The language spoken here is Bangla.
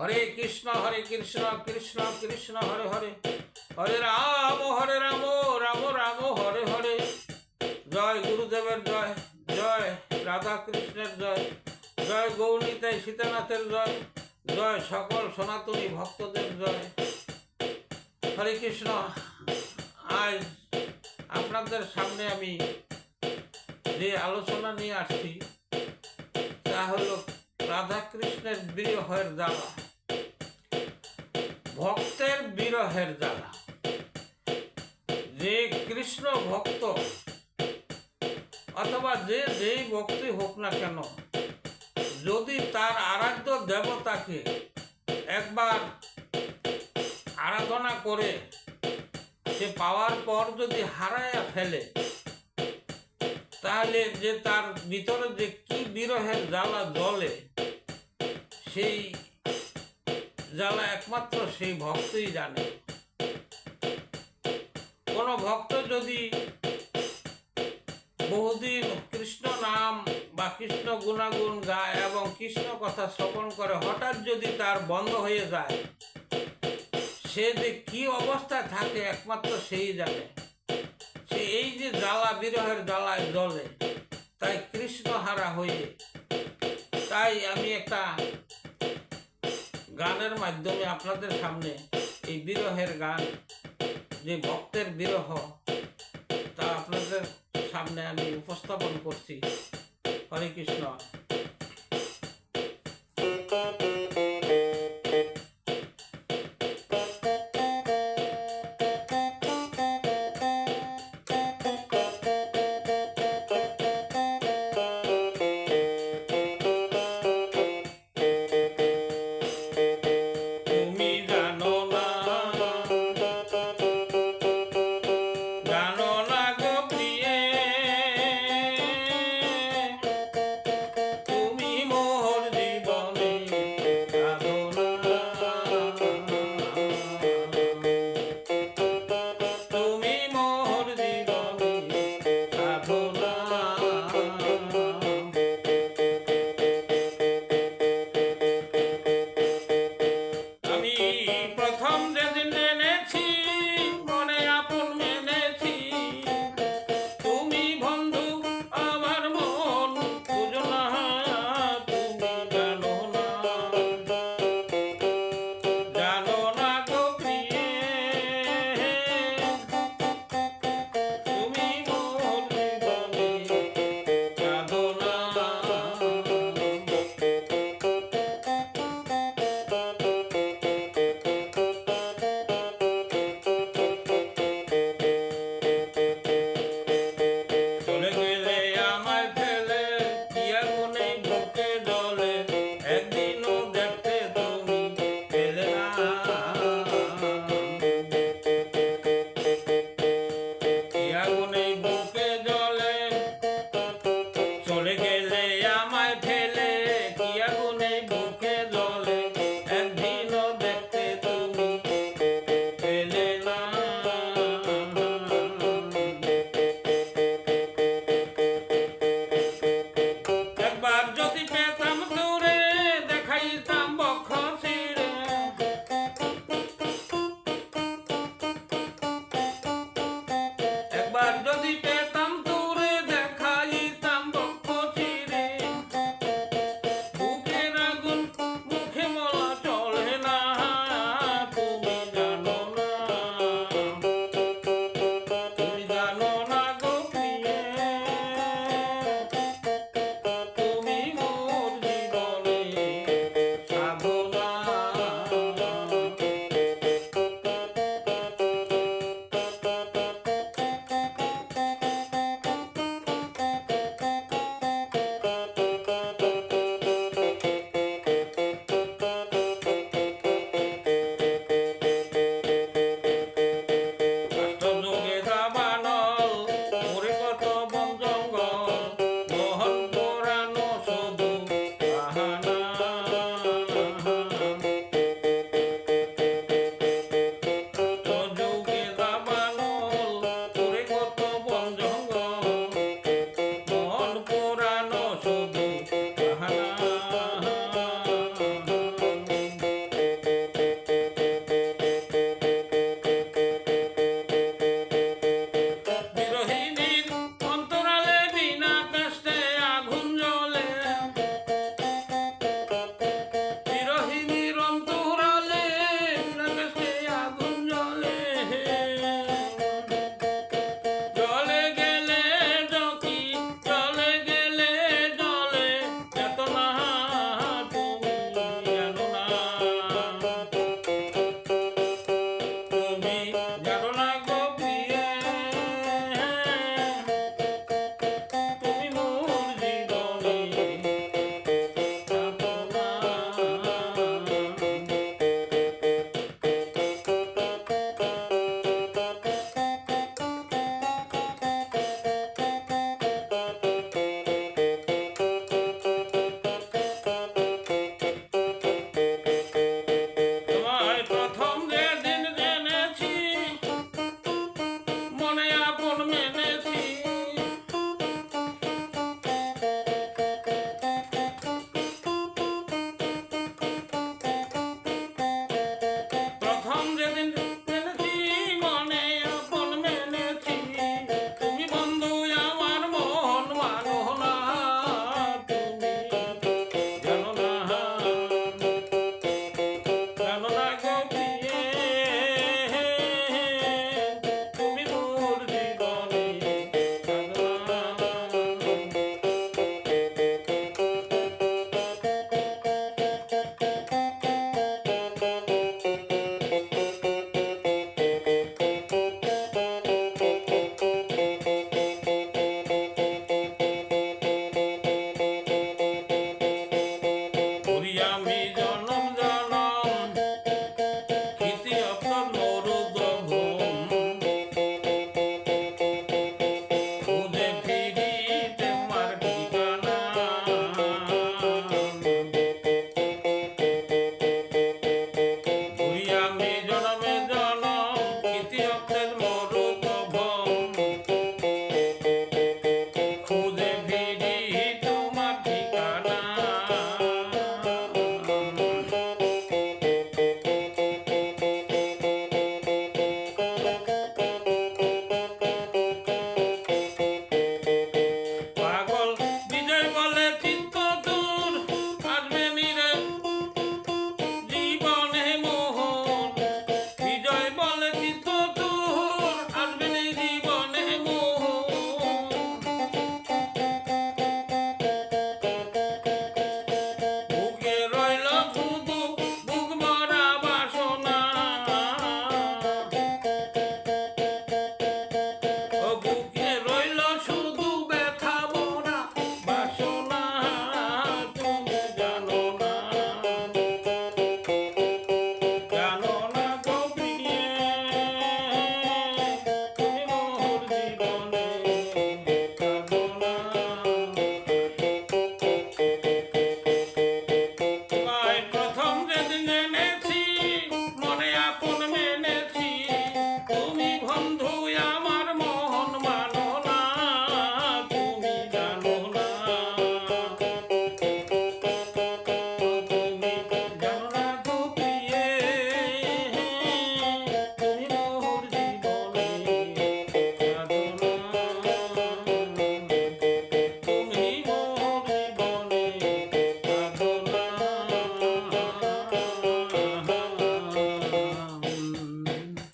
হরে কৃষ্ণ হরে কৃষ্ণ কৃষ্ণ কৃষ্ণ, হরে হরে। হরে রাম হরে রাম রাম রাম, হরে হরে। জয় গুরুদেবের জয় জয় রাধা কৃষ্ণের জয় জয় গৌরীতাই সীতানাথের জয় জয় সকল সনাতনী ভক্তদের জয়। হরে কৃষ্ণ, আজ আপনাদের সামনে আমি যে আলোচনা নিয়ে আসছি, তা হলো রাধা কৃষ্ণের বিরহের জ্বালা। ভক্তের বিরহের জ্বালা। যে কৃষ্ণ ভক্ত, অথবা যে যেই ভক্তি হোক না কেন, যদি তার আরাধ্য দেবতাকে একবার আরাধনা করে, সে পাওয়ার পর যদি হারায়া ফেলে, তাহলে যে তার ভিতরে যে কি বিরহের জ্বালা জলে সেই জ্বালা একমাত্র সেই ভক্তই জানে। কোনো ভক্ত যদি বহুদিন কৃষ্ণ নাম বা কৃষ্ণ গুণাগুণ গায় এবং কৃষ্ণ কথা শ্রবণ করে হঠাৎ যদি তার বন্ধ হয়ে যায়, সে যে কি অবস্থায় থাকে একমাত্র সেই জানে। সে এই যে জ্বালা বিরহের জ্বালায় জ্বলে, তাই কৃষ্ণ হারা হয়ে, তাই আমি একটা গানের মাধ্যমে আপনাদের সামনে এই বিরহের গান, যে ভক্তের বিরহ, তা আপনাদের সামনে আমি উপস্থাপন করছি। হরে Krishna. Come to the Hello, Nike.